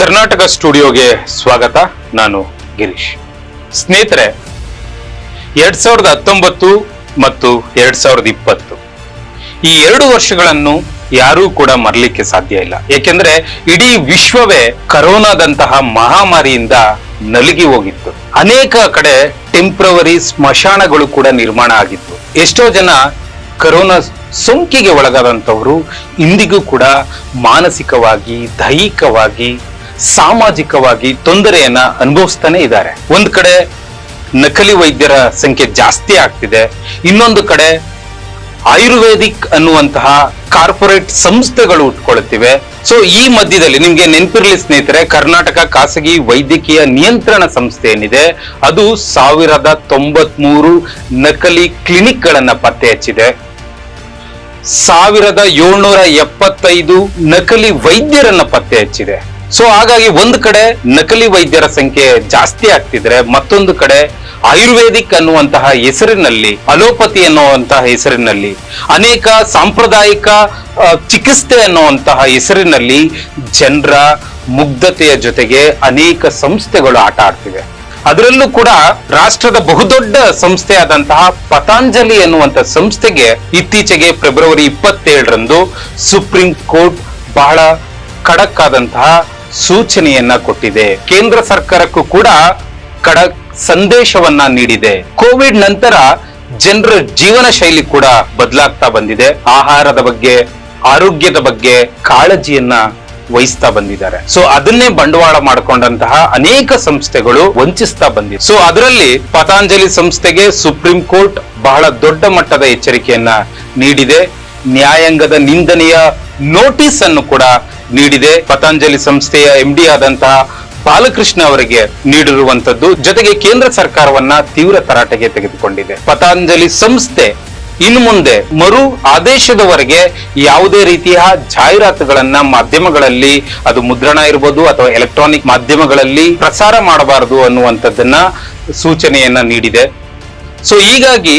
ಕರ್ನಾಟಕ ಸ್ಟುಡಿಯೋಗೆ ಸ್ವಾಗತ, ನಾನು ಗಿರೀಶ್. ಸ್ನೇಹಿತರೆ, ಎರಡ್ ಸಾವಿರದ ಹತ್ತೊಂಬತ್ತು ಮತ್ತು ಎರಡ್ ಸಾವಿರದ ಇಪ್ಪತ್ತು. ಈ ಎರಡು ವರ್ಷಗಳನ್ನು ಯಾರೂ ಕೂಡ ಮರಲಿಕ್ಕೆ ಸಾಧ್ಯ ಇಲ್ಲ. ಏಕೆಂದ್ರೆ ಇಡೀ ವಿಶ್ವವೇ ಕರೋನಾದಂತಹ ಮಹಾಮಾರಿಯಿಂದ ನಲುಗಿ ಹೋಗಿತ್ತು. ಅನೇಕ ಕಡೆ ಟೆಂಪ್ರವರಿ ಸ್ಮಶಾನಗಳು ಕೂಡ ನಿರ್ಮಾಣ ಆಗಿತ್ತು. ಎಷ್ಟೋ ಜನ ಕರೋನಾ ಸೋಂಕಿಗೆ ಒಳಗಾದಂಥವರು ಇಂದಿಗೂ ಕೂಡ ಮಾನಸಿಕವಾಗಿ, ದೈಹಿಕವಾಗಿ ಸಾಮಾಜಿಕವಾಗಿ ತೊಂದರೆಯನ್ನ ಅನುಭವಿಸ್ತಾನೆ ಇದ್ದಾರೆ. ಒಂದ್ ಕಡೆ ನಕಲಿ ವೈದ್ಯರ ಸಂಖ್ಯೆ ಜಾಸ್ತಿ ಆಗ್ತಿದೆ, ಇನ್ನೊಂದು ಕಡೆ ಆಯುರ್ವೇದಿಕ್ ಅನ್ನುವಂತಹ ಕಾರ್ಪೊರೇಟ್ ಸಂಸ್ಥೆಗಳು ಉಟ್ಕೊಳ್ಳುತ್ತಿವೆ ಸೊ ಈ ಮಧ್ಯದಲ್ಲಿ ನಿಮ್ಗೆ ನೆನಪಿರ್ಲಿ ಸ್ನೇಹಿತರೆ, ಕರ್ನಾಟಕ ಖಾಸಗಿ ವೈದ್ಯಕೀಯ ನಿಯಂತ್ರಣ ಸಂಸ್ಥೆ ಏನಿದೆ, ಅದು ಸಾವಿರದ ತೊಂಬತ್ಮೂರು ನಕಲಿ ಕ್ಲಿನಿಕ್ ಗಳನ್ನ ಪತ್ತೆ ಹಚ್ಚಿದೆ. ಸಾವಿರದ ಏಳ್ನೂರ ಎಪ್ಪತ್ತೈದು ನಕಲಿ ವೈದ್ಯರನ್ನ ಪತ್ತೆ ಹಚ್ಚಿದೆ. ಸೊ ಹಾಗಾಗಿ ಒಂದು ಕಡೆ ನಕಲಿ ವೈದ್ಯರ ಸಂಖ್ಯೆ ಜಾಸ್ತಿ ಆಗ್ತಿದ್ರೆ ಮತ್ತೊಂದು ಕಡೆ ಆಯುರ್ವೇದಿಕ್ ಅನ್ನುವಂತಹ ಹೆಸರಿನಲ್ಲಿ, ಅಲೋಪತಿ ಅನ್ನುವಂತಹ ಹೆಸರಿನಲ್ಲಿ, ಅನೇಕ ಸಾಂಪ್ರದಾಯಿಕ ಚಿಕಿತ್ಸೆ ಅನ್ನುವಂತಹ ಹೆಸರಿನಲ್ಲಿ ಜನರ ಮುಗ್ಧತೆಯ ಜೊತೆಗೆ ಅನೇಕ ಸಂಸ್ಥೆಗಳು ಆಟ ಆಡ್ತಿವೆ. ಅದರಲ್ಲೂ ಕೂಡ ರಾಷ್ಟ್ರದ ಬಹುದೊಡ್ಡ ಸಂಸ್ಥೆ ಆದಂತಹ ಪತಾಂಜಲಿ ಎನ್ನುವಂತ ಸಂಸ್ಥೆಗೆ ಇತ್ತೀಚೆಗೆ ಫೆಬ್ರವರಿ ಇಪ್ಪತ್ತೇಳರಂದು ಸುಪ್ರೀಂ ಕೋರ್ಟ್ ಬಹಳ ಖಡಕ್ ಆದಂತಹ ಸೂಚನೆಯನ್ನ ಕೊಟ್ಟಿದೆ. ಕೇಂದ್ರ ಸರ್ಕಾರಕ್ಕೂ ಕೂಡ ಕಡಕ್ ಸಂದೇಶವನ್ನ ನೀಡಿದೆ. ಕೋವಿಡ್ ನಂತರ ಜನರ ಜೀವನ ಶೈಲಿ ಕೂಡ ಬದಲಾಗ್ತಾ ಬಂದಿದೆ. ಆಹಾರದ ಬಗ್ಗೆ, ಆರೋಗ್ಯದ ಬಗ್ಗೆ ಕಾಳಜಿಯನ್ನ ವಹಿಸ್ತಾ ಬಂದಿದ್ದಾರೆ. ಸೊ ಅದನ್ನೇ ಬಂಡವಾಳ ಮಾಡಿಕೊಂಡಂತಹ ಅನೇಕ ಸಂಸ್ಥೆಗಳು ವಂಚಿಸ್ತಾ ಬಂದಿದೆ. ಸೊ ಅದರಲ್ಲಿ ಪತಾಂಜಲಿ ಸಂಸ್ಥೆಗೆ ಸುಪ್ರೀಂ ಕೋರ್ಟ್ ಬಹಳ ದೊಡ್ಡ ಮಟ್ಟದ ಎಚ್ಚರಿಕೆಯನ್ನ ನೀಡಿದೆ. ನ್ಯಾಯಾಂಗದ ನಿಂದನೆಯ ನೋಟಿಸ್ ಅನ್ನು ಕೂಡ ನೀಡಿದೆ. ಪತಂಜಲಿ ಸಂಸ್ಥೆಯ ಎಂಡಿ ಆದಂತಹ ಬಾಲಕೃಷ್ಣ ಅವರಿಗೆ ನೀಡಿರುವಂತದ್ದು ಜೊತೆಗೆ ಕೇಂದ್ರ ಸರ್ಕಾರವನ್ನ ತೀವ್ರ ತರಾಟೆಗೆ ತೆಗೆದುಕೊಂಡಿದೆ. ಪತಂಜಲಿ ಸಂಸ್ಥೆ ಇನ್ನು ಮುಂದೆ ಮರು ಆದೇಶದವರೆಗೆ ಯಾವುದೇ ರೀತಿಯ ಜಾಹೀರಾತುಗಳನ್ನ ಮಾಧ್ಯಮಗಳಲ್ಲಿ, ಅದು ಮುದ್ರಣ ಇರ್ಬೋದು ಅಥವಾ ಎಲೆಕ್ಟ್ರಾನಿಕ್ ಮಾಧ್ಯಮಗಳಲ್ಲಿ ಪ್ರಸಾರ ಮಾಡಬಾರದು ಅನ್ನುವಂಥದ್ದನ್ನ ಸೂಚನೆಯನ್ನ ನೀಡಿದೆ. ಸೊ ಹೀಗಾಗಿ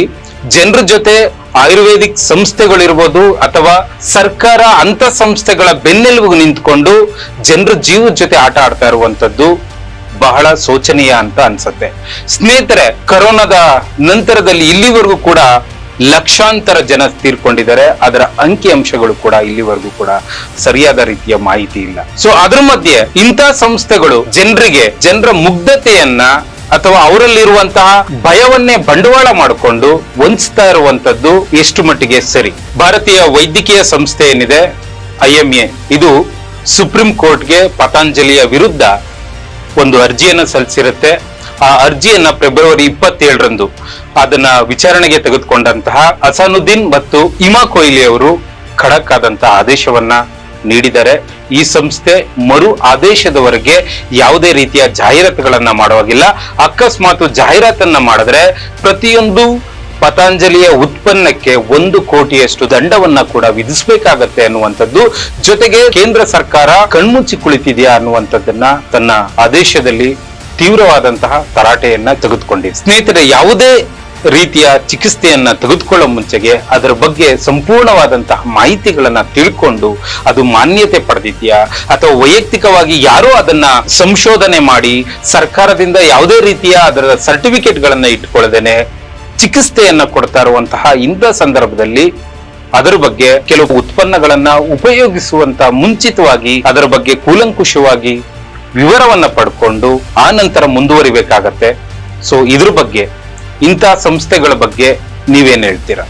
ಜನರ ಜೊತೆ ಆಯುರ್ವೇದಿಕ್ ಸಂಸ್ಥೆಗಳಿರ್ಬೋದು ಅಥವಾ ಸರ್ಕಾರ ಅಂತ ಸಂಸ್ಥೆಗಳ ಬೆನ್ನೆಲುಬು ನಿಂತ್ಕೊಂಡು ಜನರ ಜೀವದ ಜೊತೆ ಆಟ ಆಡ್ತಾ ಇರುವಂತದ್ದು ಬಹಳ ಶೋಚನೀಯ ಅಂತ ಅನ್ಸುತ್ತೆ. ಸ್ನೇಹಿತರೆ, ಕರೋನಾದ ನಂತರದಲ್ಲಿ ಇಲ್ಲಿವರೆಗೂ ಕೂಡ ಲಕ್ಷಾಂತರ ಜನ ತೀರ್ಕೊಂಡಿದ್ದಾರೆ. ಅದರ ಅಂಕಿ ಅಂಶಗಳು ಕೂಡ ಇಲ್ಲಿವರೆಗೂ ಕೂಡ ಸರಿಯಾದ ರೀತಿಯ ಮಾಹಿತಿ ಇಲ್ಲ. ಸೊ ಅದ್ರ ಮಧ್ಯೆ ಇಂಥ ಸಂಸ್ಥೆಗಳು ಜನರಿಗೆ, ಜನರ ಮುಗ್ಧತೆಯನ್ನ ಅಥವಾ ಅವರಲ್ಲಿರುವಂತಹ ಭಯವನ್ನೇ ಬಂಡವಾಳ ಮಾಡಿಕೊಂಡು ವಂಚಿಸ್ತಾ ಇರುವಂತದ್ದು ಎಷ್ಟು ಮಟ್ಟಿಗೆ ಸರಿ? ಭಾರತೀಯ ವೈದ್ಯಕೀಯ ಸಂಸ್ಥೆ ಏನಿದೆ? ಐ ಎಂ ಎ ಇದು ಸುಪ್ರೀಂ ಕೋರ್ಟ್ಗೆ ಪತಾಂಜಲಿಯ ವಿರುದ್ಧ ಒಂದು ಅರ್ಜಿಯನ್ನ ಸಲ್ಲಿಸಿರುತ್ತೆ. ಆ ಅರ್ಜಿಯನ್ನ ಫೆಬ್ರವರಿ ಇಪ್ಪತ್ತೇಳರಂದು ಅದನ್ನ ವಿಚಾರಣೆಗೆ ತೆಗೆದುಕೊಂಡಂತಹ ಅಸಾನುದ್ದೀನ್ ಮತ್ತು ಇಮಾ ಕೊಹ್ಲಿ ಅವರು ಖಡಕ್ ಆದಂತಹ ಆದೇಶವನ್ನ ನೀಡಿದ್ದಾರೆ ಈ ಸಂಸ್ಥೆ ಮರು ಆದೇಶದವರೆಗೆ ಯಾವುದೇ ರೀತಿಯ ಜಾಹೀರಾತುಗಳನ್ನ ಮಾಡುವಾಗಿಲ್ಲ. ಅಕಸ್ಮಾತ್ ಜಾಹೀರಾತನ್ನ ಮಾಡಿದ್ರೆ ಪ್ರತಿಯೊಂದು ಪತಾಂಜಲಿಯ ಉತ್ಪನ್ನಕ್ಕೆ ಒಂದು ಕೋಟಿಯಷ್ಟು ದಂಡವನ್ನ ಕೂಡ ವಿಧಿಸಬೇಕಾಗತ್ತೆ ಅನ್ನುವಂಥದ್ದು. ಜೊತೆಗೆ ಕೇಂದ್ರ ಸರ್ಕಾರ ಕಣ್ಮುಚ್ಚಿ ಕುಳಿತಿದೆಯಾ ಅನ್ನುವಂಥದ್ದನ್ನ ತನ್ನ ಆದೇಶದಲ್ಲಿ ತೀವ್ರವಾದಂತಹ ತರಾಟೆಯನ್ನ ತೆಗೆದುಕೊಂಡಿದೆ. ಸ್ನೇಹಿತರೆ, ಯಾವುದೇ ರೀತಿಯ ಚಿಕಿತ್ಸೆಯನ್ನ ತೆಗೆದುಕೊಳ್ಳೋ ಮುಂಚೆಗೆ ಅದರ ಬಗ್ಗೆ ಸಂಪೂರ್ಣವಾದಂತಹ ಮಾಹಿತಿಗಳನ್ನ ತಿಳ್ಕೊಂಡು ಅದು ಮಾನ್ಯತೆ ಪಡೆದಿದ್ಯಾ? ಅಥವಾ ವೈಯಕ್ತಿಕವಾಗಿ ಯಾರೋ ಅದನ್ನ ಸಂಶೋಧನೆ ಮಾಡಿ ಸರ್ಕಾರದಿಂದ ಯಾವುದೇ ರೀತಿಯ ಅದರ ಸರ್ಟಿಫಿಕೇಟ್ ಗಳನ್ನ ಇಟ್ಕೊಳ್ಳದೇನೆ ಚಿಕಿತ್ಸೆಯನ್ನ ಕೊಡ್ತಾ ಇರುವಂತಹ ಇಂಥ ಸಂದರ್ಭದಲ್ಲಿ ಅದರ ಬಗ್ಗೆ ಕೆಲವು ಉತ್ಪನ್ನಗಳನ್ನ ಉಪಯೋಗಿಸುವಂತ ಮುಂಚಿತವಾಗಿ ಅದರ ಬಗ್ಗೆ ಕೂಲಂಕುಷವಾಗಿ ವಿವರವನ್ನ ಪಡ್ಕೊಂಡು ಆ ನಂತರ ಮುಂದುವರಿಬೇಕಾಗತ್ತೆ. ಸೊ ಇದ್ರ ಬಗ್ಗೆ ಇಂಥ ಸಂಸ್ಥೆಗಳ ಬಗ್ಗೆ ನೀವೇನ್ ಹೇಳ್ತೀರಾ?